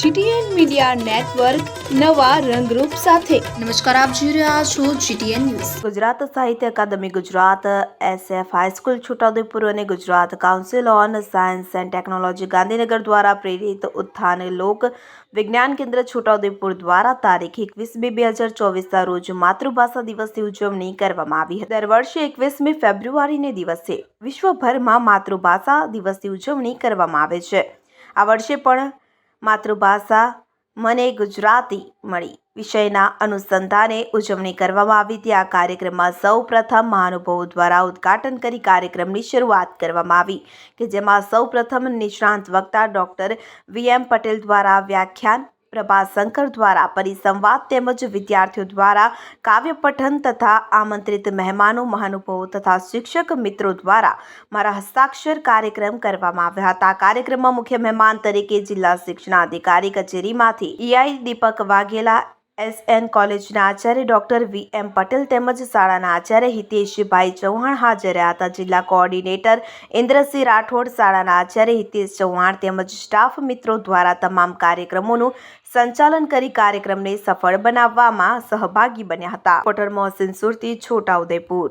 GTN media network નવા રંગરૂપ સાથે. નમસ્કાર આપ જોઈ રહ્યા છો GTN news. Gujarat Sahitya Akademi Gujarat SF high school Chhota Udepur અને Gujarat council on science and technology Gandhinagar દ્વારા પ્રેરિત ઉત્થાન લોક વિજ્ઞાન કેન્દ્ર છોટાઉદેપુર દ્વારા તારીખ એકવીસ બે બે હજાર ચોવીસના રોજ માતૃભાષા દિવસની ઉજવણી કરવામાં આવી હતી. દર વર્ષે એકવીસમી ફેબ્રુઆરીને દિવસે વિશ્વભરમાં માતૃભાષા દિવસની ઉજવણી કરવામાં આવે છે. આ વર્ષે પણ માતૃભાષા મને ગુજરાતી મળી. વિષયના અનુસંધાને ઉજવણી કરવામાં આવી હતી. આ કાર્યક્રમમાં સૌ પ્રથમ મહાનુભાવો દ્વારા ઉદ્ઘાટન કરી કાર્યક્રમની શરૂઆત કરવામાં આવી કે જેમાં સૌ પ્રથમ નિષ્ણાંત વક્તા ડૉક્ટર વી એમ પટેલ દ્વારા વ્યાખ્યાન પ્રભાશંકર દ્વારા પરિસંવાદ તેમજ વિદ્યાર્થીઓ દ્વારા કાવ્ય પઠન તથા આમંત્રિત મહેમાનો, મહાનુભાવો તથા શિક્ષક મિત્રો દ્વારા મારા હસ્તાક્ષર કાર્યક્રમ કરવામાં આવ્યા હતા. કાર્યક્રમમાં મુખ્ય મહેમાન તરીકે જિલ્લા શિક્ષણાધિકારી કચેરીમાંથી ઈઆઈ દીપક વાઘેલા એસએન કોલેજના આચાર્ય ડોક્ટર વી એમ પટેલ તેમજ શાળાના આચાર્ય હિતેશભાઈ ચૌહાણ હાજર રહ્યા હતા. જિલ્લા કોઓર્ડિનેટર ઇન્દ્રસિંહ રાઠોડ, શાળાના આચાર્ય હિતેશ ચૌહાણ તેમજ સ્ટાફ મિત્રો દ્વારા તમામ કાર્યક્રમોનું સંચાલન કરી કાર્યક્રમને સફળ બનાવવામાં સહભાગી બન્યા હતા. પોટર મોહસિન સુરતી છોટાઉદેપુર